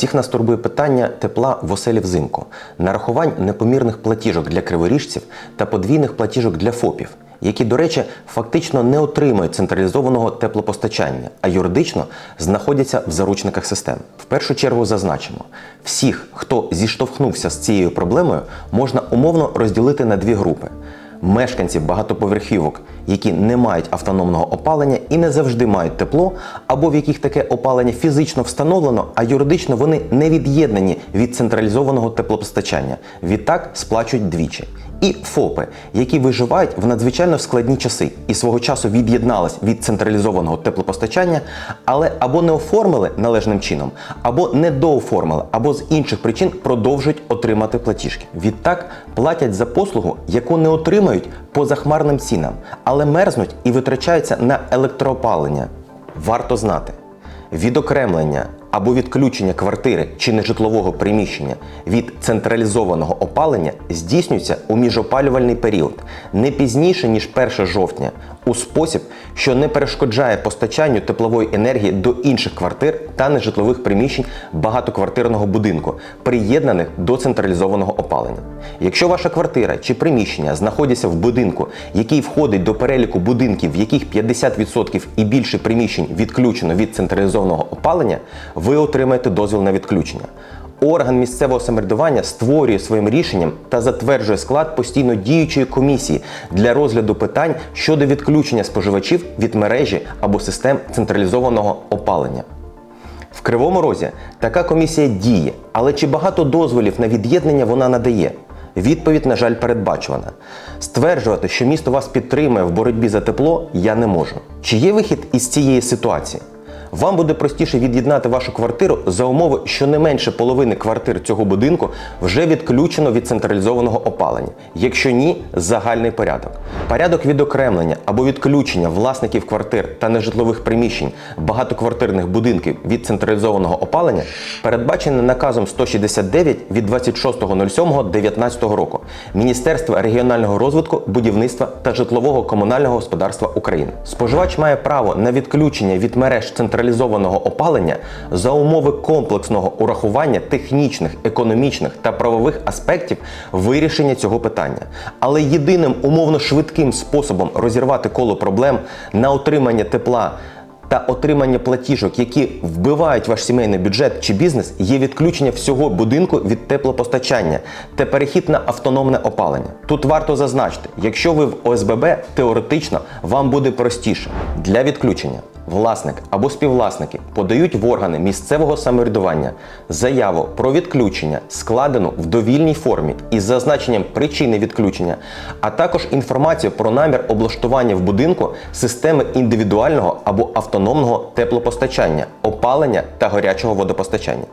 Всіх нас турбує питання тепла в оселі взимку, нарахувань непомірних платіжок для криворіжців та подвійних платіжок для ФОПів, які, до речі, фактично не отримують централізованого теплопостачання, а юридично знаходяться в заручниках систем. В першу чергу зазначимо, всіх, хто зіштовхнувся з цією проблемою, можна умовно розділити на дві групи мешканців багатоповерхівок, які не мають автономного опалення і не завжди мають тепло, або в яких таке опалення фізично встановлено, а юридично вони не від'єднані від централізованого теплопостачання. Відтак сплачують двічі. І ФОПи, які виживають в надзвичайно складні часи і свого часу від'єднались від централізованого теплопостачання, але або не оформили належним чином, або не дооформили, або з інших причин продовжують отримати платіжки. Відтак платять за послугу, яку не отримають по захмарним цінам, але мерзнуть і витрачаються на електроопалення. Варто знати, відокремлення або відключення квартири чи нежитлового приміщення від централізованого опалення здійснюється у міжопалювальний період не пізніше ніж 1 жовтня, у спосіб, що не перешкоджає постачанню теплової енергії до інших квартир та нежитлових приміщень багатоквартирного будинку, приєднаних до централізованого опалення. Якщо ваша квартира чи приміщення знаходяться в будинку, який входить до переліку будинків, в яких 50% і більше приміщень відключено від централізованого опалення, ви отримаєте дозвіл на відключення. Орган місцевого самоврядування створює своїм рішенням та затверджує склад постійно діючої комісії для розгляду питань щодо відключення споживачів від мережі або систем централізованого опалення. В Кривому Розі така комісія діє, але чи багато дозволів на від'єднання вона надає? Відповідь, на жаль, передбачувана. Стверджувати, що місто вас підтримує в боротьбі за тепло, я не можу. Чи є вихід із цієї ситуації? Вам буде простіше від'єднати вашу квартиру за умови, що не менше половини квартир цього будинку вже відключено від централізованого опалення. Якщо ні, загальний порядок. Порядок відокремлення або відключення власників квартир та нежитлових приміщень багатоквартирних будинків від централізованого опалення передбачений наказом 169 від 26.07.2019 року Міністерства регіонального розвитку, будівництва та житлового комунального господарства України. Споживач має право на відключення від мереж централізованого опалення за умови комплексного урахування технічних, економічних та правових аспектів вирішення цього питання. Але єдиним умовно швидким способом розірвати коло проблем на отримання тепла. Та отримання платіжок, які вбивають ваш сімейний бюджет чи бізнес, є відключення всього будинку від теплопостачання та перехід на автономне опалення. Тут варто зазначити, якщо ви в ОСББ, теоретично вам буде простіше для відключення. Власник або співвласники подають в органи місцевого самоврядування заяву про відключення, складену в довільній формі із зазначенням причини відключення, а також інформацію про намір облаштування в будинку системи індивідуального або автономного теплопостачання, опалення та гарячого водопостачання.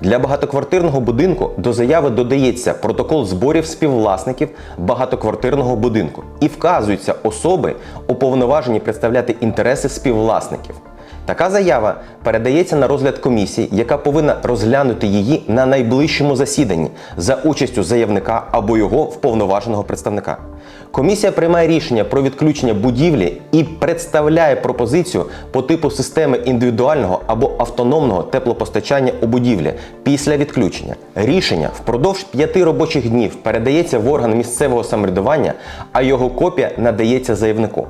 Для багатоквартирного будинку до заяви додається протокол зборів співвласників багатоквартирного будинку і вказуються особи, уповноважені представляти інтереси співвласників. Така заява передається на розгляд комісії, яка повинна розглянути її на найближчому засіданні за участю заявника або його вповноваженого представника. Комісія приймає рішення про відключення будівлі і представляє пропозицію по типу системи індивідуального або автономного теплопостачання у будівлі після відключення. Рішення впродовж п'яти робочих днів передається в орган місцевого самоврядування, а його копія надається заявнику.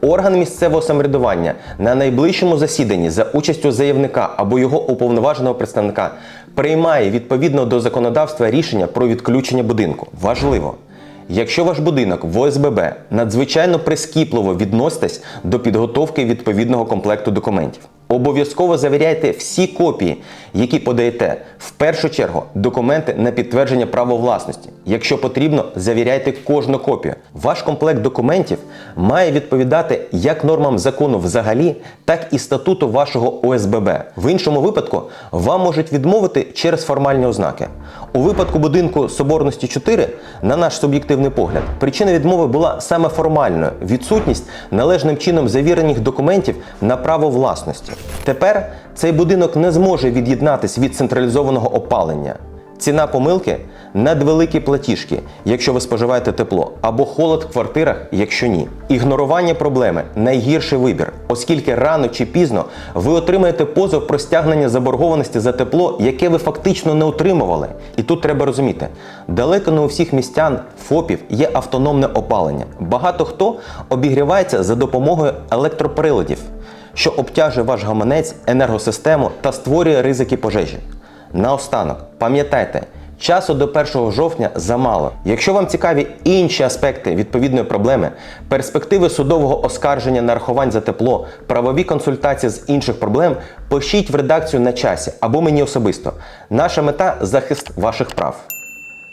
Орган місцевого самоврядування на найближчому засіданні за участю заявника або його уповноваженого представника приймає відповідно до законодавства рішення про відключення будинку. Важливо! Якщо ваш будинок в ОСББ надзвичайно прискіпливо відноситесь до підготовки відповідного комплекту документів. Обов'язково завіряйте всі копії, які подаєте. В першу чергу документи на підтвердження права власності. Якщо потрібно, завіряйте кожну копію. Ваш комплект документів має відповідати як нормам закону взагалі, так і статуту вашого ОСББ. В іншому випадку вам можуть відмовити через формальні ознаки. У випадку будинку Соборності 4, на наш суб'єктивний погляд, причина відмови була саме формальною відсутність належним чином завірених документів на право власності. Тепер цей будинок не зможе від'єднатись від централізованого опалення. Ціна помилки надвеликі платіжки, якщо ви споживаєте тепло, або холод в квартирах, якщо ні. Ігнорування проблеми найгірший вибір, оскільки рано чи пізно ви отримаєте позов про стягнення заборгованості за тепло, яке ви фактично не отримували. І тут треба розуміти, далеко не у всіх містян ФОПів є автономне опалення. Багато хто обігрівається за допомогою електроприладів, що обтяжує ваш гаманець, енергосистему та створює ризики пожежі. Наостанок, пам'ятайте, часу до 1 жовтня замало. Якщо вам цікаві інші аспекти відповідної проблеми, перспективи судового оскарження нарахувань за тепло, правові консультації з інших проблем, пишіть в редакцію на часі або мені особисто. Наша мета захист ваших прав.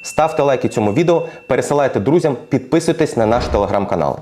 Ставте лайки цьому відео, пересилайте друзям, підписуйтесь на наш телеграм-канал.